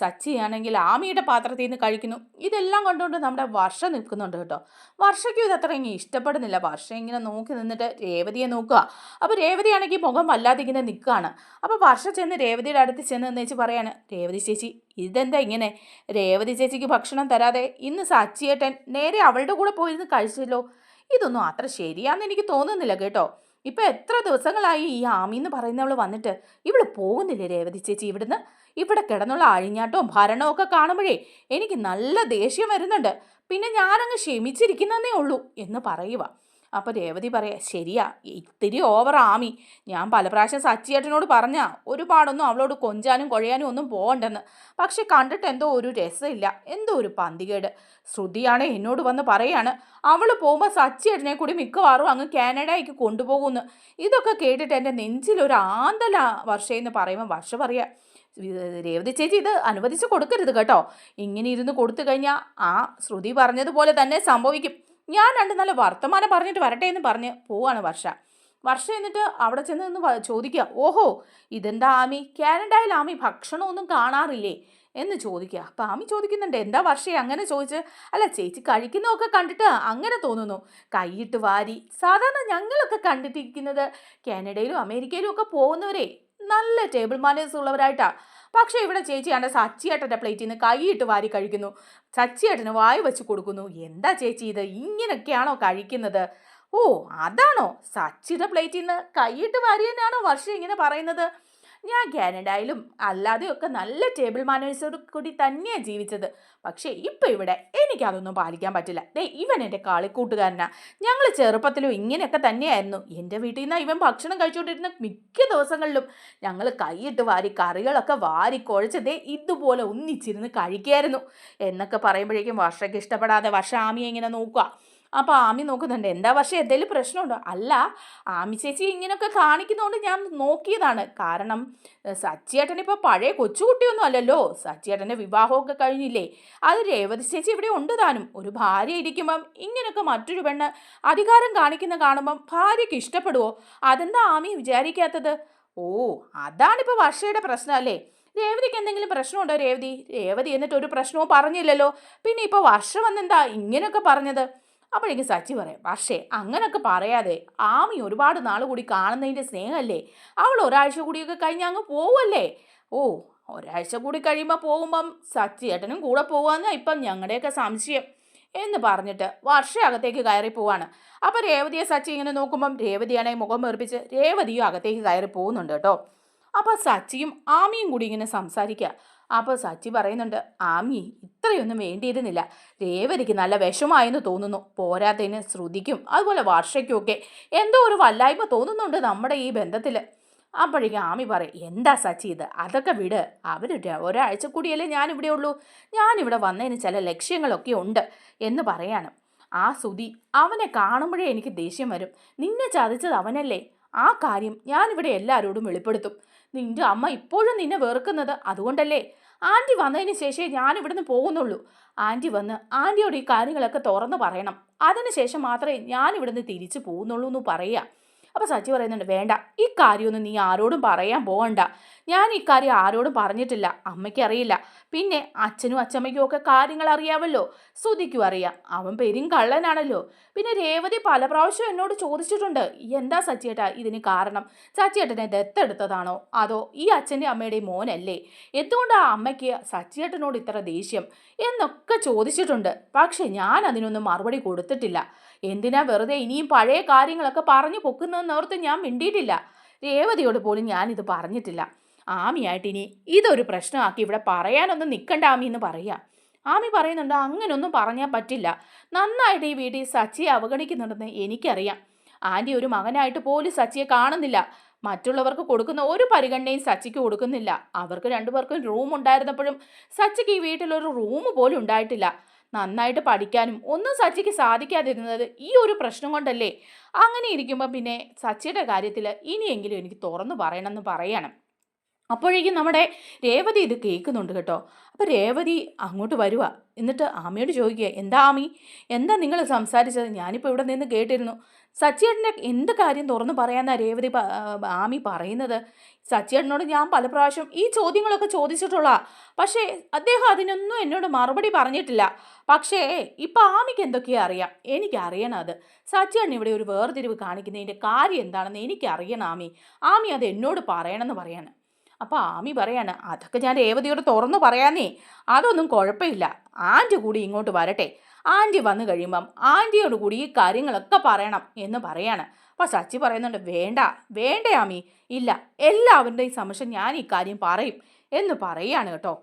Speaker 1: സച്ചിയാണെങ്കിൽ ആമിയുടെ പാത്രത്തിൽ നിന്ന് കഴിക്കുന്നു. ഇതെല്ലാം കണ്ടുകൊണ്ട് നമ്മുടെ വർഷ നിൽക്കുന്നുണ്ട് കേട്ടോ. വർഷയ്ക്കും ഇതത്ര ഇങ്ങനെ ഇഷ്ടപ്പെടുന്നില്ല. വർഷ ഇങ്ങനെ നോക്കി നിന്നിട്ട് രേവതിയെ നോക്കുക. അപ്പോൾ രേവതിയാണെങ്കിൽ മുഖം വല്ലാതെ ഇങ്ങനെ നിൽക്കുകയാണ്. അപ്പോൾ വർഷ ചെന്ന് രേവതിയുടെ അടുത്ത് ചെന്ന് നിന്നേച്ച് പറയാണ് രേവതി ചേച്ചി ഇതെന്താ ഇങ്ങനെ? രേവതി ചേച്ചിക്ക് ഭക്ഷണം തരാതെ ഇന്ന് സച്ചിയേട്ടൻ നേരെ അവളുടെ കൂടെ പോയിരുന്ന് കഴിച്ചല്ലോ. ഇതൊന്നും അത്ര ശരിയാന്ന് എനിക്ക് തോന്നുന്നില്ല കേട്ടോ. ഇപ്പൊ എത്ര ദിവസങ്ങളായി ഈ ആമി എന്ന് പറയുന്നവൾ വന്നിട്ട് ഇവൾ പോകുന്നില്ലേ രേവതി ചേച്ചി ഇവിടുന്ന്? ഇവിടെ കിടന്നുള്ള അഴിഞ്ഞാട്ടവും ഭരണവും ഒക്കെ കാണുമ്പോഴേ എനിക്ക് നല്ല ദേഷ്യം വരുന്നുണ്ട്. പിന്നെ ഞാനങ്ങ് ക്ഷമിച്ചിരിക്കുന്നതേ ഉള്ളൂ എന്ന് പറയുക അപ്പോൾ രേവതി പറയാ ശരിയാ ഇത്തിരി ഓവർ ആമി. ഞാൻ പല പ്രാവശ്യം സച്ചിയേട്ടനോട് പറഞ്ഞാ ഒരുപാടൊന്നും അവളോട് കൊഞ്ചാനും കൊഴയാനും ഒന്നും പോകണ്ടെന്ന് പക്ഷെ കണ്ടിട്ട് എന്തോ ഒരു രസമില്ല എന്തോ ഒരു പന്തികേട്. ശ്രുതിയാണ് എന്നോട് വന്ന് പറയാണ് അവൾ പോകുമ്പോൾ സച്ചിയേട്ടനെ കൂടി മിക്കവാറും അങ്ങ് കാനഡയ്ക്ക് കൊണ്ടുപോകുമെന്ന് ഇതൊക്കെ കേട്ടിട്ട് എന്റെ നെഞ്ചിലൊരു ആന്തല വർഷയെന്ന് പറയുമ്പോൾ വർഷ പറയാ രേവതി ചേച്ചി ഇത് അനുവദിച്ച് കൊടുക്കരുത് കേട്ടോ. ഇങ്ങനെ ഇരുന്ന് കൊടുത്തു കഴിഞ്ഞാൽ ആ ശ്രുതി പറഞ്ഞതുപോലെ തന്നെ സംഭവിക്കും. ഞാൻ രണ്ട് നല്ല വർത്തമാനം പറഞ്ഞിട്ട് വരട്ടെ എന്ന് പറഞ്ഞ് പോവാണ് വർഷ. വർഷ എന്നിട്ട് അവിടെ ചെന്ന് നിന്ന് ചോദിക്കുക ഓഹോ ഇതെന്താ ആമി? കാനഡയിൽ ആമി ഭക്ഷണമൊന്നും കാണാറില്ലേ? എന്ന് ചോദിക്കുക അപ്പം ആമി ചോദിക്കുന്നുണ്ട് എന്താ വർഷയെ അങ്ങനെ ചോദിച്ച് അല്ല ചേച്ചി കഴിക്കുന്നതൊക്കെ കണ്ടിട്ട് അങ്ങനെ തോന്നുന്നു. കൈയിട്ട് വാരി സാധാരണ ഞങ്ങളൊക്കെ കണ്ടിട്ടിരിക്കുന്നത് കാനഡയിലും അമേരിക്കയിലും ഒക്കെ പോകുന്നവരെ നല്ല ടേബിൾ മാനേഴ്സ് ഉള്ളവരായിട്ടാ. പക്ഷേ ഇവിടെ ചേച്ചിയാണ്ട് സച്ചിയേട്ടന്റെ പ്ലേറ്റിൽ നിന്ന് കൈയിട്ട് വാരി കഴിക്കുന്നു. സച്ചിയേട്ടന് വായി വെച്ച് കൊടുക്കുന്നു. എന്താ ചേച്ചി ഇത്? ഇങ്ങനെയൊക്കെയാണോ കഴിക്കുന്നത്? ഓ അതാണോ? സച്ചിയുടെ പ്ലേറ്റിൽ നിന്ന് കൈയിട്ട് വാരിയെന്നാണോ വർഷം ഇങ്ങനെ പറയുന്നത്? ഞാൻ കാനഡയിലും അല്ലാതെയൊക്കെ നല്ല ടേബിൾ മാനേഴ്സോട് കൂടി തന്നെയാണ് ജീവിച്ചത്. പക്ഷേ ഇപ്പം ഇവിടെ എനിക്കതൊന്നും പാലിക്കാൻ പറ്റില്ല. ദേ ഇവൻ എന്റെ കാളിക്കൂട്ടുകാരനാ. ഞങ്ങൾ ചെറുപ്പത്തിലും ഇങ്ങനെയൊക്കെ തന്നെയായിരുന്നു. എന്റെ വീട്ടിൽ നിന്ന് ഇവൻ ഭക്ഷണം കഴിച്ചുകൊണ്ടിരുന്ന മിക്ക ദിവസങ്ങളിലും ഞങ്ങൾ കൈയിട്ട് വാരി കറികളൊക്കെ വാരി കുഴച്ച് ദേ ഇതുപോലെ ഒന്നിച്ചിരുന്ന് കഴിക്കായിരുന്നു. എന്നൊക്കെ പറയുമ്പോഴേക്കും വർഷയ്ക്ക് ഇഷ്ടപ്പെടാതെ വർഷ ആമിയെ ഇങ്ങനെ നോക്കുക. അപ്പോൾ ആമി നോക്കുന്നുണ്ട്. എന്താ പക്ഷേ എന്തെങ്കിലും പ്രശ്നമുണ്ടോ? അല്ല ആമി ചേച്ചി ഇങ്ങനെയൊക്കെ കാണിക്കുന്നതുകൊണ്ട് ഞാൻ നോക്കിയതാണ്. കാരണം സച്ചിയേട്ടൻ ഇപ്പോൾ പഴയ കൊച്ചുകുട്ടിയൊന്നും അല്ലല്ലോ. സച്ചിയേട്ടന്റെ വിവാഹമൊക്കെ കഴിഞ്ഞില്ലേ? അത് രേവതി ചേച്ചി ഇവിടെ ഉണ്ട് താനും. ഒരു ഭാര്യ ഇരിക്കുമ്പം ഇങ്ങനെയൊക്കെ മറ്റൊരു പെണ്ണ് അധികാരം കാണിക്കുന്ന കാണുമ്പം ഭാര്യയ്ക്ക് ഇഷ്ടപ്പെടുവോ? അതെന്താ ആമി വിചാരിക്കാത്തത്? ഓ അതാണിപ്പോൾ വർഷയുടെ പ്രശ്നം അല്ലേ? രേവതിക്ക് എന്തെങ്കിലും പ്രശ്നമുണ്ടോ രേവതി? രേവതി എന്നിട്ട് ഒരു പ്രശ്നവും പറഞ്ഞില്ലല്ലോ. പിന്നെ ഇപ്പോൾ വർഷം വന്നെന്താ ഇങ്ങനെയൊക്കെ പറഞ്ഞത്? അപ്പോഴേക്കും സച്ചി പറയും പക്ഷേ അങ്ങനൊക്കെ പറയാതെ ആമി ഒരുപാട് നാൾ കൂടി കാണുന്നതിന്റെ സ്നേഹമല്ലേ? അവൾ ഒരാഴ്ച കൂടിയൊക്കെ കഴിഞ്ഞ് അങ്ങ് പോവല്ലേ ഓ ഒരാഴ്ച കൂടി കഴിയുമ്പോൾ പോകുമ്പം സച്ചി ഏട്ടനും കൂടെ പോകാമെന്ന് ഇപ്പം ഞങ്ങളുടെയൊക്കെ സംശയം എന്ന് പറഞ്ഞിട്ട് വർഷ അകത്തേക്ക് കയറി പോവാണ്. അപ്പോൾ രേവതിയെ സച്ചി ഇങ്ങനെ നോക്കുമ്പം രേവതിയാണെങ്കിൽ മുഖം വേർപ്പിച്ച് രേവതിയും അകത്തേക്ക് കയറി പോകുന്നുണ്ട് കേട്ടോ. അപ്പോൾ സച്ചിയും ആമിയും കൂടി ഇങ്ങനെ സംസാരിക്കുക. അപ്പോൾ സച്ചി പറയുന്നുണ്ട് ആമി ഇത്രയൊന്നും വേണ്ടിയിരുന്നില്ല. രേവതിക്ക് നല്ല വിഷമായെന്ന് തോന്നുന്നു. പോരാത്തതിന് ശ്രുതിക്കും അതുപോലെ വർഷയ്ക്കും ഒക്കെ എന്തോ ഒരു വല്ലായ്മ തോന്നുന്നുണ്ട് നമ്മുടെ ഈ ബന്ധത്തിൽ അപ്പോഴേക്കും ആമി പറയും എന്താ സച്ചി ഇത്? അതൊക്കെ വിട്. അവർ ഒരാഴ്ച കൂടിയല്ലേ ഞാനിവിടെ ഉള്ളൂ. ഞാനിവിടെ വന്നതിന് ചില ലക്ഷ്യങ്ങളൊക്കെ ഉണ്ട് എന്ന് പറയാണ്. ആ സുതി അവനെ കാണുമ്പോഴേ എനിക്ക് ദേഷ്യം വരും. നിന്നെ ചതിച്ചത് അവനല്ലേ. ആ കാര്യം ഞാനിവിടെ എല്ലാവരോടും വെളിപ്പെടുത്തും. നിന്റെ അമ്മ ഇപ്പോഴും നിന്നെ വെറുക്കുന്നത് അതുകൊണ്ടല്ലേ? ആന്റി വന്നതിന് ശേഷമേ ഞാൻ ഇവിടുന്ന് പോകുന്നുള്ളൂ. ആന്റി വന്ന് ആന്റിയോട് ഈ കാര്യങ്ങളൊക്കെ തുറന്നു പറയണം. അതിനുശേഷം മാത്രമേ ഞാൻ ഇവിടുന്ന് തിരിച്ചു പോകുന്നുള്ളൂ എന്ന് പറയുക. അപ്പോൾ സച്ചി പറയുന്നുണ്ട് വേണ്ട ഈ കാര്യമൊന്നും നീ ആരോടും പറയാൻ പോകണ്ട ഞാൻ ഇക്കാര്യം കാര്യം ആരോടും പറഞ്ഞിട്ടില്ല. അമ്മയ്ക്ക് അറിയില്ല. പിന്നെ അച്ഛനും അച്ഛമ്മയ്ക്കും ഒക്കെ കാര്യങ്ങൾ അറിയാമല്ലോ. ശ്രുതിക്കും അറിയാം. അവൻ പെരും കള്ളനാണല്ലോ. പിന്നെ രേവതി പല പ്രാവശ്യം എന്നോട് ചോദിച്ചിട്ടുണ്ട്. എന്താ സച്ചിയേട്ടാ ഇതിന് കാരണം? സച്ചിയേട്ടനെ ദത്തെടുത്തതാണോ അതോ ഈ അച്ഛന്റെ അമ്മയുടെയും മോനല്ലേ? എന്തുകൊണ്ടാ അമ്മയ്ക്ക് സച്ചിയേട്ടനോട് ഇത്ര ദേഷ്യം? എന്നൊക്കെ ചോദിച്ചിട്ടുണ്ട്. പക്ഷെ ഞാൻ അതിനൊന്നും മറുപടി കൊടുത്തിട്ടില്ല. എന്തിനാ വെറുതെ ഇനിയും പഴയ കാര്യങ്ങളൊക്കെ പറഞ്ഞു പൊക്കുന്നതെന്നോർത്ത് ഞാൻ മിണ്ടിയിട്ടില്ല. രേവതിയോട് പോലും ഞാനിത് പറഞ്ഞിട്ടില്ല. ആമിയായിട്ട് ഇനി ഇതൊരു പ്രശ്നമാക്കി ഇവിടെ പറയാനൊന്നും നിൽക്കണ്ട ആമി എന്ന് പറയുക ആമി പറയുന്നുണ്ട് അങ്ങനൊന്നും പറഞ്ഞാൽ പറ്റില്ല. നന്നായിട്ട് ഈ വീട്ടിൽ സച്ചിയെ അവഗണിക്കുന്നുണ്ടെന്ന് എനിക്കറിയാം. ആന്റി ഒരു മകനായിട്ട് പോലും സച്ചിയെ കാണുന്നില്ല. മറ്റുള്ളവർക്ക് കൊടുക്കുന്ന ഒരു പരിഗണനയും സച്ചിക്ക് കൊടുക്കുന്നില്ല. അവർക്ക് രണ്ടുപേർക്കും റൂം ഉണ്ടായിരുന്നപ്പോഴും സച്ചിക്ക് ഈ വീട്ടിലൊരു റൂം പോലും ഉണ്ടായിട്ടില്ല. നന്നായിട്ട് പഠിക്കാനും ഒന്നും സച്ചിക്ക് സാധിക്കാതിരുന്നത് ഈ ഒരു പ്രശ്നം കൊണ്ടല്ലേ? അങ്ങനെ ഇരിക്കുമ്പോൾ പിന്നെ സച്ചിയുടെ കാര്യത്തിൽ ഇനിയെങ്കിലും എനിക്ക് തുറന്നു പറയണമെന്ന് പറയണം. അപ്പോഴേക്കും നമ്മുടെ രേവതി ഇത് കേൾക്കുന്നുണ്ട് കേട്ടോ. അപ്പോൾ രേവതി അങ്ങോട്ട് വരുക എന്നിട്ട് ആമിയോട് ചോദിക്കുക എന്താ ആമി? എന്താ നിങ്ങൾ സംസാരിച്ചത്? ഞാനിപ്പോൾ ഇവിടെ നിന്ന് കേട്ടിരുന്നു. സച്ചിയേട്ടന്റെ എന്ത് കാര്യം തുറന്നു പറയാന്നാ രേവതി ആമി പറയുന്നത്? സച്ചിയേട്ടനോട് ഞാൻ പല പ്രാവശ്യം ഈ ചോദ്യങ്ങളൊക്കെ ചോദിച്ചിട്ടുള്ള പക്ഷേ അദ്ദേഹം അതിനൊന്നും എന്നോട് മറുപടി പറഞ്ഞിട്ടില്ല. പക്ഷേ ഇപ്പം ആമിക്ക് എന്തൊക്കെയാ അറിയാം? എനിക്കറിയണം അത്. സച്ചിയേട്ടൻ ഇവിടെ ഒരു വേർതിരിവ് കാണിക്കുന്നതിന്റെ കാര്യം എന്താണെന്ന് എനിക്കറിയണം ആമി. ആമി അത് എന്നോട് പറയണമെന്ന് പറയാണ്. അപ്പോൾ ആമി പറയാണ് അതൊക്കെ ഞാൻ രേവതിയോട് തുറന്നു പറയാന്നേ. അതൊന്നും കുഴപ്പമില്ല. ആന്റി കൂടി ഇങ്ങോട്ട് വരട്ടെ. ആന്റി വന്നു കഴിയുമ്പം ആന്റിയോട് കൂടി ഈ കാര്യങ്ങളൊക്കെ പറയണം എന്ന് പറയാണ്. അപ്പോൾ സച്ചി പറയുന്നുണ്ട് വേണ്ട വേണ്ട ആമി. ഇല്ല എല്ലാവരുടെയും സമക്ഷം ഞാൻ ഈ കാര്യം പറയും എന്ന് പറയുകയാണ് കേട്ടോ.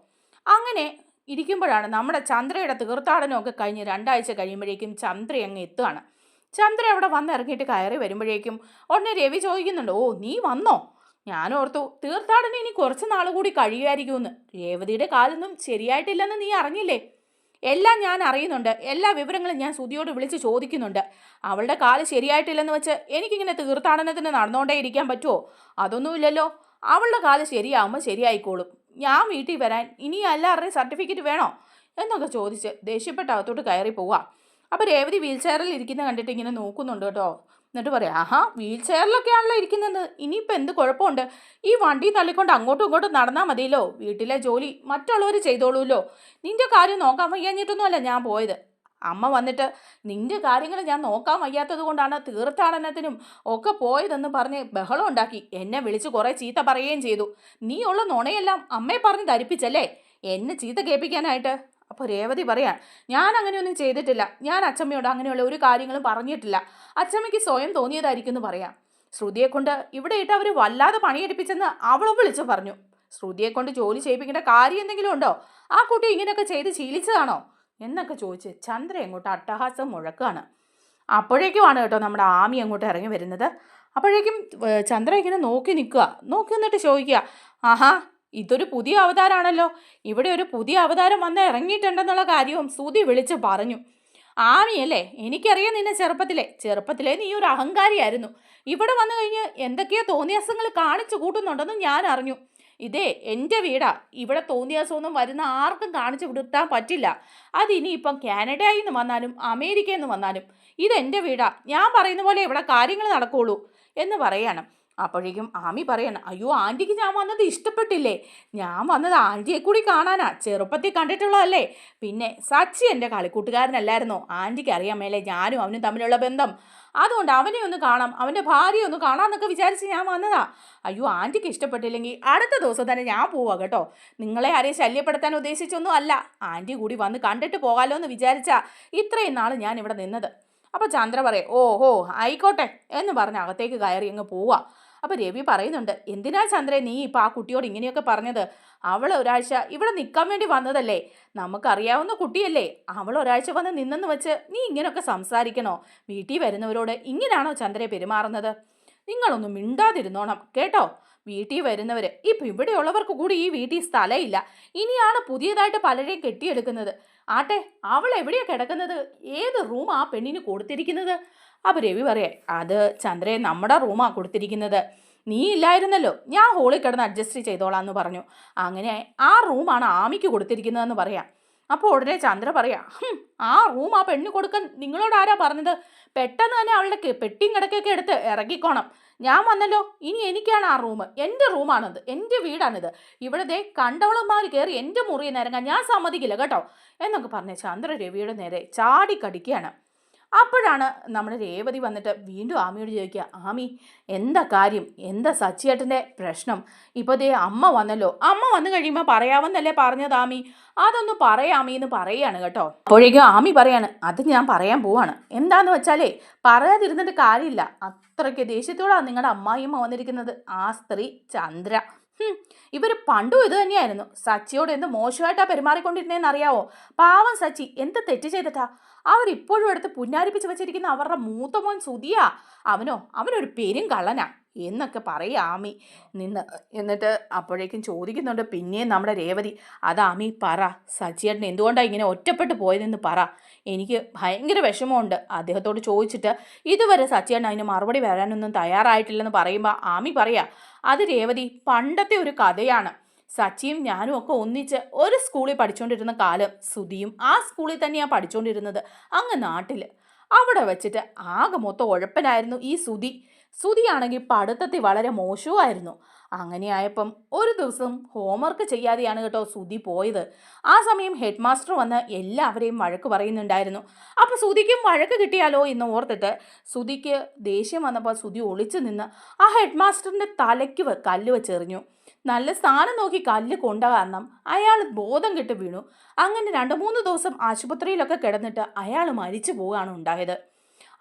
Speaker 1: അങ്ങനെ ഇരിക്കുമ്പോഴാണ് നമ്മുടെ ചന്ദ്രയുടെ തീർത്ഥാടനമൊക്കെ കഴിഞ്ഞ് രണ്ടാഴ്ച കഴിയുമ്പോഴേക്കും ചന്ദ്ര അങ്ങ് എത്തുകയാണ് ചന്ദ്ര അവിടെ വന്നിറങ്ങിയിട്ട് കയറി വരുമ്പോഴേക്കും ഉടനെ രവി ചോദിക്കുന്നുണ്ട് ഓ നീ വന്നോ? ഞാൻ ഓർത്തു തീർത്ഥാടനം ഇനി കുറച്ച് നാൾ കൂടി കഴിയുമായിരിക്കുമെന്ന്. രേവതിയുടെ കാലൊന്നും ശരിയായിട്ടില്ലെന്ന് നീ അറിഞ്ഞില്ലേ? എല്ലാം ഞാൻ അറിയുന്നുണ്ട്. എല്ലാ വിവരങ്ങളും ഞാൻ സുധിയോട് വിളിച്ച് ചോദിക്കുന്നുണ്ട്. അവളുടെ കാൽ ശരിയായിട്ടില്ലെന്ന് വെച്ച് എനിക്കിങ്ങനെ തീർത്ഥാടനത്തിന് നടന്നുകൊണ്ടേ ഇരിക്കാൻ പറ്റുമോ അതൊന്നുമില്ലല്ലോ. അവളുടെ കാൽ ശരിയാവുമ്പോൾ ശരിയായിക്കോളും. ഞാൻ വീട്ടിൽ വരാൻ ഇനി എല്ലാവരുടെയും സർട്ടിഫിക്കറ്റ് വേണോ? എന്നൊക്കെ ചോദിച്ച് ദേഷ്യപ്പെട്ട് അകത്തോട്ട് കയറി പോവാം അപ്പോൾ രേവതി വീൽ ചെയറിൽ ഇരിക്കുന്ന കണ്ടിട്ട് ഇങ്ങനെ നോക്കുന്നുണ്ട് കേട്ടോ. എന്നിട്ട് പറയാം ആഹാ വീൽ ചെയറിലൊക്കെയാണല്ലോ ഇരിക്കുന്നത്. ഇനിയിപ്പോൾ എന്ത് കുഴപ്പമുണ്ട്? ഈ വണ്ടി തള്ളിക്കൊണ്ട് അങ്ങോട്ടും ഇങ്ങോട്ടും നടന്നാൽ മതിയല്ലോ. വീട്ടിലെ ജോലി മറ്റുള്ളവർ ചെയ്തോളൂല്ലോ. നിന്റെ കാര്യം നോക്കാൻ വയ്യാഞ്ഞിട്ടൊന്നുമല്ല ഞാൻ പോയത്. അമ്മ വന്നിട്ട് നിന്റെ കാര്യങ്ങൾ ഞാൻ നോക്കാൻ വയ്യാത്തത് കൊണ്ടാണ് തീർത്ഥാടനത്തിനും ഒക്കെ പോയതെന്ന് പറഞ്ഞ് ബഹളം ഉണ്ടാക്കി. എന്നെ വിളിച്ച് കുറേ ചീത്ത പറയുകയും ചെയ്തു. നീ ഉള്ള നുണയെല്ലാം അമ്മയെ പറഞ്ഞ് ധരിപ്പിച്ചല്ലേ? എന്നെ ചീത്ത കേൾപ്പിക്കാനായിട്ട്. അപ്പോൾ രേവതി പറയാൻ ഞാൻ അങ്ങനെയൊന്നും ചെയ്തിട്ടില്ല. ഞാൻ അച്ചമ്മയോട് അങ്ങനെയുള്ള ഒരു കാര്യങ്ങളും പറഞ്ഞിട്ടില്ല. അച്ചമ്മയ്ക്ക് സ്വയം തോന്നിയതായിരിക്കും എന്ന് പറയാം. ശ്രുതിയെ കൊണ്ട് ഇവിടെ ഇട്ട് അവർ വല്ലാതെ പണിയെടുപ്പിച്ചെന്ന് അവളും വിളിച്ചു പറഞ്ഞു. ശ്രുതിയെ കൊണ്ട് ജോലി ചെയ്യിപ്പിക്കേണ്ട കാര്യം എന്തെങ്കിലും ഉണ്ടോ? ആ കുട്ടി ഇങ്ങനെയൊക്കെ ചെയ്ത് ശീലിച്ചതാണോ? എന്നൊക്കെ ചോദിച്ച് ചന്ദ്ര എങ്ങോട്ട് അട്ടഹാസം മുഴക്കാണ്. അപ്പോഴേക്കുമാണ് കേട്ടോ നമ്മുടെ ആമി അങ്ങോട്ട് ഇറങ്ങി വരുന്നത്. അപ്പോഴേക്കും ചന്ദ്ര ഇങ്ങനെ നോക്കി നിൽക്കുക. നോക്കി നിന്നിട്ട് ചോദിക്കുക ആഹാ ഇതൊരു പുതിയ അവതാരമാണല്ലോ ഇവിടെ ഒരു പുതിയ അവതാരം വന്ന് ഇറങ്ങിയിട്ടുണ്ടെന്നുള്ള കാര്യവും സുതി വിളിച്ച് പറഞ്ഞു. ആമിയല്ലേ എനിക്കറിയാം നിന്നെ ചെറുപ്പത്തിലെ. ചെറുപ്പത്തിലെ നീ ഒരു അഹങ്കാരിയായിരുന്നു. ഇവിടെ വന്നു കഴിഞ്ഞ് എന്തൊക്കെയോ തോന്നിയാസങ്ങൾ കാണിച്ചു കൂട്ടുന്നുണ്ടെന്ന് ഞാൻ അറിഞ്ഞു. ഇതേ എന്റെ വീടാ. ഇവിടെ തോന്നിയാസമൊന്നും വരുന്ന ആർക്കും കാണിച്ചു വിടുത്താൻ പറ്റില്ല. അതിനിയിപ്പം കാനഡയിൽ നിന്ന് വന്നാലും അമേരിക്കയിൽ നിന്ന് വന്നാലും ഇതെന്റെ വീടാ. ഞാൻ പറയുന്ന പോലെ ഇവിടെ കാര്യങ്ങൾ നടക്കുകയുള്ളൂ എന്ന് പറയാണ്. അപ്പോഴേക്കും ആമി പറയണം അയ്യോ ആന്റിക്ക് ഞാൻ വന്നത് ഇഷ്ടപ്പെട്ടില്ലേ? ഞാൻ വന്നത് ആന്റിയെ കൂടി കാണാനാ ചെറുപ്പത്തിൽ കണ്ടിട്ടുള്ളതല്ലേ? പിന്നെ സച്ചി എന്റെ കളിക്കൂട്ടുകാരനല്ലായിരുന്നോ? ആന്റിക്ക് അറിയാൻ മേലെ ഞാനും അവനും തമ്മിലുള്ള ബന്ധം. അതുകൊണ്ട് അവനെ ഒന്ന് കാണാം അവന്റെ ഭാര്യയെ ഒന്ന് കാണാമെന്നൊക്കെ വിചാരിച്ച് ഞാൻ വന്നതാ. അയ്യോ ആന്റിക്ക് ഇഷ്ടപ്പെട്ടില്ലെങ്കിൽ അടുത്ത ദിവസം തന്നെ ഞാൻ പോവാ കേട്ടോ. നിങ്ങളെ ആരെയും ശല്യപ്പെടുത്താൻ ഉദ്ദേശിച്ചൊന്നും അല്ല. ആന്റി കൂടി വന്ന് കണ്ടിട്ട് പോകാലോ എന്ന് വിചാരിച്ചാ ഇത്രയും നാൾ ഞാൻ ഇവിടെ നിന്നത്. അപ്പോൾ ചന്ദ്ര പറയും ഓഹോ ആയിക്കോട്ടെ എന്ന് പറഞ്ഞ് അകത്തേക്ക് കയറി അങ്ങ് പോവാ. അപ്പോൾ രവി പറയുന്നുണ്ട് എന്തിനാ ചന്ദ്രൻ നീ ഇപ്പോൾ ആ കുട്ടിയോട് ഇങ്ങനെയൊക്കെ പറഞ്ഞത്? അവൾ ഒരാഴ്ച ഇവിടെ നിൽക്കാൻ വേണ്ടി വന്നതല്ലേ? നമുക്കറിയാവുന്ന കുട്ടിയല്ലേ? അവൾ ഒരാഴ്ച വന്ന് നിന്നെന്ന് വെച്ച് നീ ഇങ്ങനെയൊക്കെ സംസാരിക്കണോ? വീട്ടിൽ വരുന്നവരോട് ഇങ്ങനെയാണോ ചന്ദ്രയെ പെരുമാറുന്നത്? നിങ്ങളൊന്നും മിണ്ടാതിരുന്നോണം കേട്ടോ? വീട്ടിൽ വരുന്നവർ ഇപ്പം ഇവിടെയുള്ളവർക്ക് കൂടി ഈ വീട്ടിൽ സ്ഥലമില്ല. ഇനിയാണ് പുതിയതായിട്ട് പലരെയും കെട്ടിയെടുക്കുന്നത്. ആട്ടെ അവൾ എവിടെയാണ് കിടക്കുന്നത്? ഏത് റൂം ആ പെണ്ണിന് കൊടുത്തിരിക്കുന്നത്? അപ്പോൾ രവി പറയേ അത് ചന്ദ്രയെ നമ്മുടെ റൂമാ കൊടുത്തിരിക്കുന്നത്. നീ ഇല്ലായിരുന്നല്ലോ. ഞാൻ ഹോളിൽ കിടന്ന് അഡ്ജസ്റ്റ് ചെയ്തോളാം എന്ന് പറഞ്ഞു. അങ്ങനെ ആ റൂമാണ് ആമിക്ക് കൊടുത്തിരിക്കുന്നതെന്ന് പറയാം. അപ്പോൾ ഉടനെ ചന്ദ്ര പറയാ ആ റൂം ആ പെണ്ണ് കൊടുക്കാൻ നിങ്ങളോട് ആരാ പറഞ്ഞത്? പെട്ടെന്ന് തന്നെ അവളുടെ പെട്ടിയും കിടക്കൊക്കെ എടുത്ത് ഇറങ്ങിക്കോണം ഞാൻ വന്നല്ലോ. ഇനി എനിക്കാണ് ആ റൂം. എന്റെ റൂമാണത്. എന്റെ വീടാണിത്. ഇവിടെ ദേ കണ്ടവളന്മാർ കയറി എന്റെ മുറിയിൽ നിന്ന് ഇറങ്ങാൻ ഞാൻ സമ്മതിക്കില്ല കേട്ടോ? എന്നൊക്കെ പറഞ്ഞ് ചന്ദ്ര രവിയുടെ നേരെ ചാടിക്കടിക്കുകയാണ് അപ്പോഴാണ് നമ്മുടെ രേവതി വന്നിട്ട് വീണ്ടും ആമിയോട് ചോദിക്കുക ആമി എന്താ കാര്യം? എന്താ സച്ചിയേട്ടന്റെ പ്രശ്നം? ഇപ്പോൾ ദേ അമ്മ വന്നല്ലോ. അമ്മ വന്നു കഴിയുമ്പോൾ പറയാമെന്നല്ലേ പറഞ്ഞത് ആമി? അതൊന്ന് പറയാമി എന്ന് പറയാണ് കേട്ടോ. അപ്പോഴേക്കും ആമി പറയാണ് അത് ഞാൻ പറയാൻ പോവാണ്. എന്താന്ന് വെച്ചാലേ പറയാതിരുന്നിട്ട് കാര്യമില്ല. അത്രയ്ക്ക് ദേഷ്യത്തോടാണ് നിങ്ങളുടെ അമ്മായിയമ്മ വന്നിരിക്കുന്നത്. ആ സ്ത്രീ ചന്ദ്ര. ഇവർ പണ്ടും ഇത് തന്നെയായിരുന്നു. സച്ചിയോട് എന്ത് മോശമായിട്ടാണ് പെരുമാറിക്കൊണ്ടിരുന്നതെന്ന് അറിയാവോ? പാവം സച്ചി എന്ത് തെറ്റ് ചെയ്തിട്ടാ? അവർ ഇപ്പോഴും എടുത്ത് പുന്നാരിപ്പിച്ച് വെച്ചിരിക്കുന്ന അവരുടെ മൂത്ത മോൻ സുതിയാ അവനോ? അവനൊരു പെരും കള്ളനാ. എന്നൊക്കെ പറയാ ആമി. നിന്ന് എന്നിട്ട് അപ്പോഴേക്കും ചോദിക്കുന്നുണ്ട് പിന്നെയും നമ്മുടെ രേവതി അത് ആമി പറ. സച്ചിയേട്ടൻ എന്തുകൊണ്ടാണ് ഇങ്ങനെ ഒറ്റപ്പെട്ടു പോയതെന്ന് പറ. എനിക്ക് ഭയങ്കര വിഷമമുണ്ട്. അദ്ദേഹത്തോട് ചോദിച്ചിട്ട് ഇതുവരെ സച്ചിയേട്ടൻ അതിന് മറുപടി വരാനൊന്നും തയ്യാറായിട്ടില്ലെന്ന് പറയുമ്പോൾ ആമി പറയാ അത് രേവതി പണ്ടത്തെ ഒരു കഥയാണ്. സച്ചിയും ഞാനും ഒക്കെ ഒന്നിച്ച് ഒരു സ്കൂളിൽ പഠിച്ചുകൊണ്ടിരുന്ന കാലം സുധിയും ആ സ്കൂളിൽ തന്നെയാണ് പഠിച്ചുകൊണ്ടിരുന്നത് അങ്ങ് നാട്ടിൽ അവിടെ വെച്ചിട്ട് ആകെ മൊത്തം ഉഴപ്പനായിരുന്നു ഈ സുധി. സുധിയാണെങ്കിൽ പഠിത്തത്തിൽ വളരെ മോശവുമായിരുന്നു. അങ്ങനെയായപ്പം ഒരു ദിവസം ഹോംവർക്ക് ചെയ്യാതെയാണ് കേട്ടോ സുധി പോയത്. ആ സമയം ഹെഡ് മാസ്റ്റർ വന്ന് എല്ലാവരെയും വഴക്ക് പറയുന്നുണ്ടായിരുന്നു. അപ്പോൾ സുധിക്കും വഴക്ക് കിട്ടിയാലോ എന്ന് ഓർത്തിട്ട് സുധിക്ക് ദേഷ്യം വന്നപ്പോൾ സുധി ഒളിച്ചു നിന്ന് ആ ഹെഡ് മാസ്റ്ററിന്റെ തലയ്ക്ക് കല്ല് വെച്ചെറിഞ്ഞു. നല്ല സ്ഥാനം നോക്കി കല്ല് കൊണ്ട കാരണം അയാൾ ബോധം കെട്ട് വീണു. അങ്ങനെ രണ്ട് മൂന്ന് ദിവസം ആശുപത്രിയിലൊക്കെ കിടന്നിട്ട് അയാൾ മരിച്ചു പോവുകയാണ് ഉണ്ടായത്.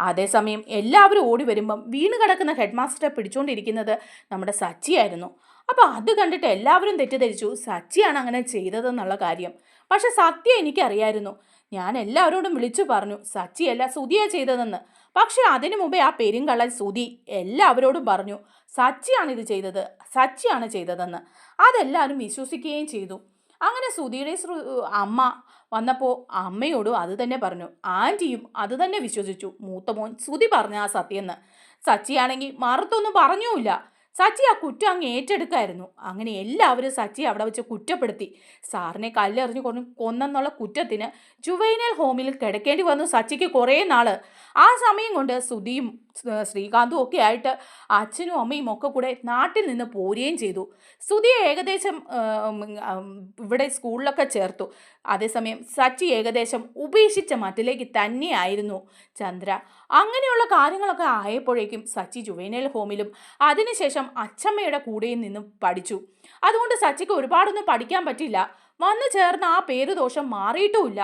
Speaker 1: അതേസമയം എല്ലാവരും ഓടി വരുമ്പം വീണ് കിടക്കുന്ന ഹെഡ് മാസ്റ്ററെ പിടിച്ചുകൊണ്ടിരിക്കുന്നത് നമ്മുടെ സച്ചിയായിരുന്നു അപ്പോൾ അത് കണ്ടിട്ട് എല്ലാവരും തെറ്റിദ്ധരിച്ചു. സച്ചിയാണ് അങ്ങനെ ചെയ്തതെന്നുള്ള കാര്യം. പക്ഷെ സത്യം എനിക്കറിയായിരുന്നു. ഞാൻ എല്ലാവരോടും വിളിച്ചു പറഞ്ഞു സച്ചിയല്ല സുതിയാ ചെയ്തതെന്ന്. പക്ഷെ അതിനു മുമ്പേ ആ പെരുങ്കള്ളൻ സുതി എല്ലാവരോടും പറഞ്ഞു സച്ചിയാണ് ഇത് ചെയ്തത്. സച്ചിയാണ് ചെയ്തതെന്ന്. അതെല്ലാവരും വിശ്വസിക്കുകയും ചെയ്തു. അങ്ങനെ സുധിയുടെ അമ്മ വന്നപ്പോൾ അമ്മയോടും അത് തന്നെ പറഞ്ഞു. ആന്റിയും അത് തന്നെ വിശ്വസിച്ചു. മൂത്ത മോൻ സുധി പറഞ്ഞ ആ സത്യമെന്ന് സച്ചിയാണെങ്കിൽ മറുത്തൊന്നും പറഞ്ഞുമില്ല സച്ചി ആ കുറ്റം അങ്ങ് ഏറ്റെടുക്കായിരുന്നു. അങ്ങനെ എല്ലാവരും സച്ചി അവിടെ വെച്ച് കുറ്റപ്പെടുത്തി. സാറിനെ കല്ലെറിഞ്ഞു കൊണ്ട് കൊന്നെന്നുള്ള കുറ്റത്തിന് ജുവൈനൽ ഹോമിൽ കിടക്കേണ്ടി വന്നു സച്ചിക്ക് കുറേ നാൾ. ആ സമയം കൊണ്ട് സുധിയും ശ്രീകാന്തും ഒക്കെ ആയിട്ട് അച്ഛനും അമ്മയും ഒക്കെ കൂടെ നാട്ടിൽ നിന്ന് പോരുകയും ചെയ്തു. സുധിയെ ഏകദേശം ഇവിടെ സ്കൂളിലൊക്കെ ചേർത്തു. അതേസമയം സച്ചി ഏകദേശം ഉപേക്ഷിച്ച മറ്റിലേക്ക് തന്നെയായിരുന്നു ചന്ദ്ര. അങ്ങനെയുള്ള കാര്യങ്ങളൊക്കെ ആയപ്പോഴേക്കും സച്ചി ജുവേനൽ ഹോമിലും അതിനുശേഷം അച്ഛമ്മയുടെ കൂടെയും നിന്നും പഠിച്ചു. അതുകൊണ്ട് സച്ചിക്ക് ഒരുപാടൊന്നും പഠിക്കാൻ പറ്റില്ല വന്നു ചേർന്ന ആ പേരുദോഷം മാറിയിട്ടുമില്ല.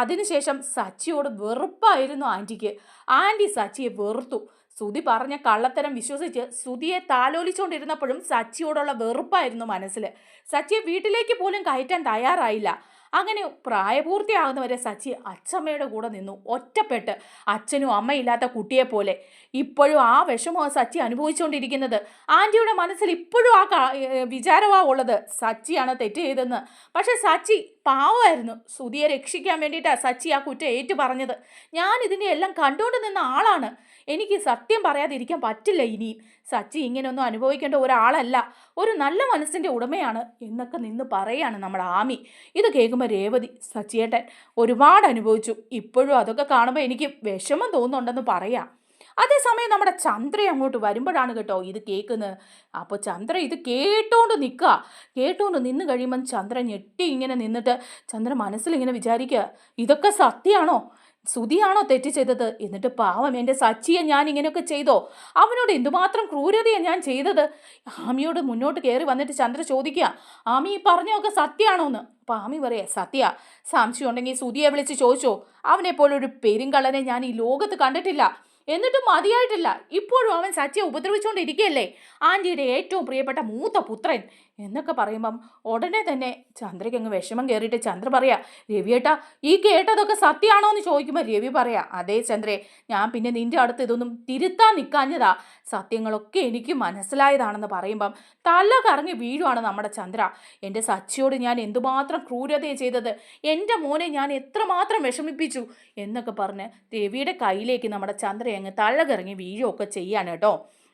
Speaker 1: അതിനുശേഷം സച്ചിയോട് വെറുപ്പായിരുന്നു ആന്റിക്ക് ആന്റി സച്ചിയെ വെറുത്തു. സുതി പറഞ്ഞ കള്ളത്തരം വിശ്വസിച്ച് സുതിയെ താലോലിച്ചുകൊണ്ടിരുന്നപ്പോഴും സച്ചിയോടുള്ള വെറുപ്പായിരുന്നു മനസ്സിൽ സച്ചിയെ വീട്ടിലേക്ക് പോലും കയറ്റാൻ തയ്യാറായില്ല. അങ്ങനെ പ്രായപൂർത്തിയാകുന്നവരെ സച്ചി അച്ഛമ്മയുടെ കൂടെ നിന്നു. ഒറ്റപ്പെട്ട് അച്ഛനും അമ്മയില്ലാത്ത കുട്ടിയെ പോലെ. ഇപ്പോഴും ആ വിഷമമാണ് സച്ചി അനുഭവിച്ചുകൊണ്ടിരിക്കുന്നത്. ആന്റിയുടെ മനസ്സിൽ ഇപ്പോഴും ആ വിചാരമാണ് ഉള്ളത്. സച്ചിയാണ് തെറ്റ് ചെയ്തതെന്ന്. പക്ഷേ സച്ചി പാവമായിരുന്നു. സുധിയെ രക്ഷിക്കാൻ വേണ്ടിയിട്ടാണ് സച്ചി ആ കുറ്റം ഏറ്റു പറഞ്ഞത് ഞാൻ ഇതിന്റെ എല്ലാം കണ്ടുകൊണ്ട് നിന്ന ആളാണ്. എനിക്ക് സത്യം പറയാതിരിക്കാൻ പറ്റില്ല ഇനിയും. സച്ചി ഇങ്ങനെയൊന്നും അനുഭവിക്കേണ്ട ഒരാളല്ല. ഒരു നല്ല മനസ്സിന്റെ ഉടമയാണ് എന്നൊക്കെ നിന്ന് പറയാണ് നമ്മുടെ ആമി. ഇത് കേൾക്കുമ്പോൾ രേവതി സച്ചിയേട്ടൻ ഒരുപാട് അനുഭവിച്ചു. ഇപ്പോഴും അതൊക്കെ കാണുമ്പോൾ എനിക്ക് വിഷമം തോന്നുന്നുണ്ടെന്ന് പറയാം. അതേസമയം നമ്മുടെ ചന്ദ്ര അങ്ങോട്ട് വരുമ്പോഴാണ് കേട്ടോ ഇത് കേൾക്കുന്നത്. അപ്പോൾ ചന്ദ്ര ഇത് കേട്ടോണ്ട് നിൽക്കുക. കേട്ടോണ്ട് നിന്ന് കഴിയുമ്പം ചന്ദ്ര ഞെട്ടി ഇങ്ങനെ നിന്നിട്ട് ചന്ദ്ര മനസ്സിലിങ്ങനെ വിചാരിക്കുക ഇതൊക്കെ സത്യമാണോ? സുതിയാണോ തെറ്റ് ചെയ്തത്? എന്നിട്ട് പാവം എന്റെ സച്ചിയെ ഞാൻ ഇങ്ങനെയൊക്കെ ചെയ്തോ? അവനോട് എന്തുമാത്രം ക്രൂരതയാണ് ഞാൻ ചെയ്തത്? ആമിയോട് മുന്നോട്ട് കയറി വന്നിട്ട് ചന്ദ്ര ചോദിക്കുക ആമി ഈ പറഞ്ഞൊക്കെ സത്യമാണോ എന്ന് അപ്പം ആമി പറയാ സത്യ. സംശയം ഉണ്ടെങ്കിൽ സുതിയെ വിളിച്ച് ചോദിച്ചോ. അവനെപ്പോലൊരു പോലെ പെരുങ്കള്ളനെ ഞാൻ ഈ ലോകത്ത് കണ്ടിട്ടില്ല. എന്നിട്ടും മതിയായിട്ടില്ല. ഇപ്പോഴും അവൻ സച്ചിയെ ഉപദ്രവിച്ചുകൊണ്ടിരിക്കുകയല്ലേ? ആന്റിയുടെ ഏറ്റവും പ്രിയപ്പെട്ട മൂത്ത പുത്രൻ എന്നൊക്കെ പറയുമ്പം ഉടനെ തന്നെ ചന്ദ്രയ്ക്ക് അങ്ങ് വിഷമം കയറിയിട്ട് ചന്ദ്ര പറയാ രവിയേട്ടാ ഈ കേട്ടതൊക്കെ സത്യമാണോ എന്ന് ചോദിക്കുമ്പോൾ രവി പറയാ അതേ ചന്ദ്രേ ഞാൻ പിന്നെ നിന്റെ അടുത്ത് ഇതൊന്നും തിരുത്താൻ നിൽക്കാഞ്ഞതാ സത്യങ്ങളൊക്കെ എനിക്ക് മനസ്സിലായതാണെന്ന് പറയുമ്പം തല കറങ്ങി വീഴുവാണ് നമ്മുടെ ചന്ദ്ര. എന്റെ സച്ചിയോട് ഞാൻ എന്തുമാത്രം ക്രൂരതയെ ചെയ്തത് എന്റെ മോനെ ഞാൻ എത്രമാത്രം വിഷമിപ്പിച്ചു എന്നൊക്കെ പറഞ്ഞ് രവിയുടെ കയ്യിലേക്ക് നമ്മുടെ ചന്ദ്ര അങ്ങ് തള്ളകിറങ്ങി വീഴുകയൊക്കെ ചെയ്യാണ് കേട്ടോ.